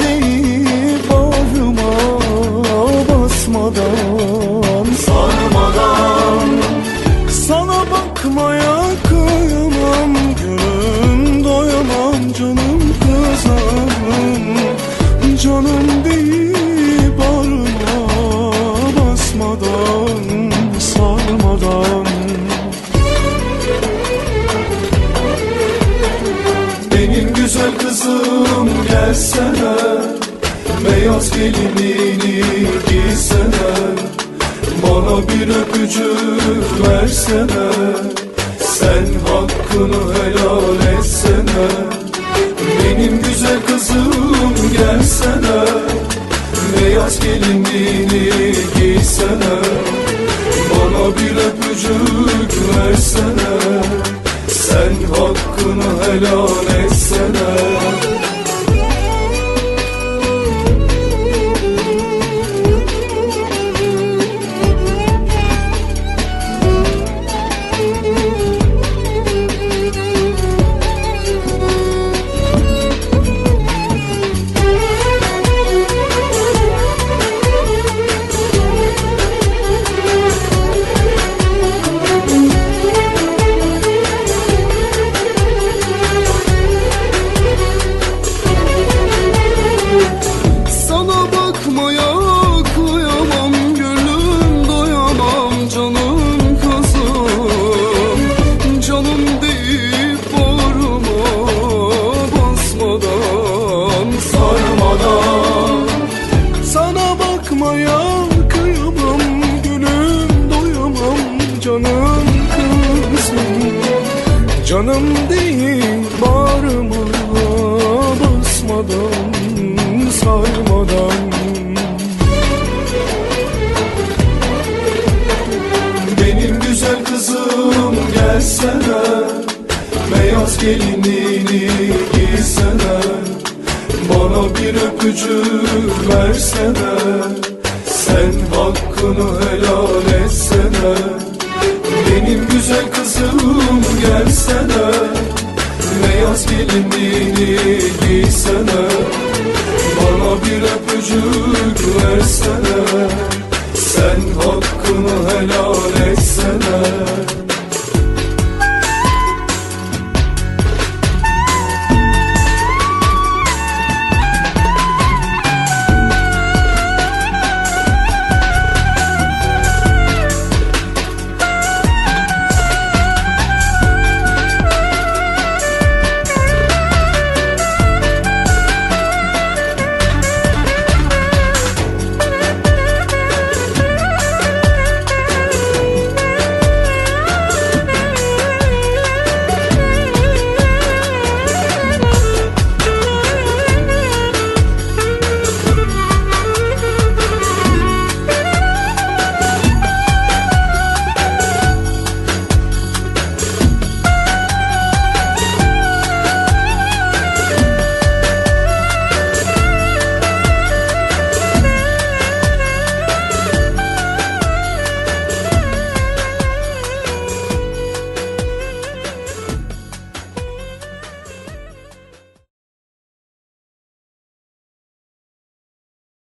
deyip bağrıma basmadan Sarmadan. Sana bakmaya kıyamam Gülüm doyamam canım kızarım. Canım deyip bağrıma basmadan Sarmadan. Benim güzel kızım gelsene Beyaz gelinliğini giysene. Bana bir öpücük versene Sen hakkını helal etsene. Benim güzel kızım gelsene Beyaz gelinliğini giysene. Bana bir öpücük versene Sen hakkını helal etsene Canım değil bağrıma basmadan sarmadan. Benim güzel kızım gelsene Beyaz gelinliğini giysene. Bana bir öpücük versene. Sen hakkını helal etsene benim güzel kızım gelsene Beyaz gelinliğini giysene Bana bir öpücük versene Sen hakkını helal etsene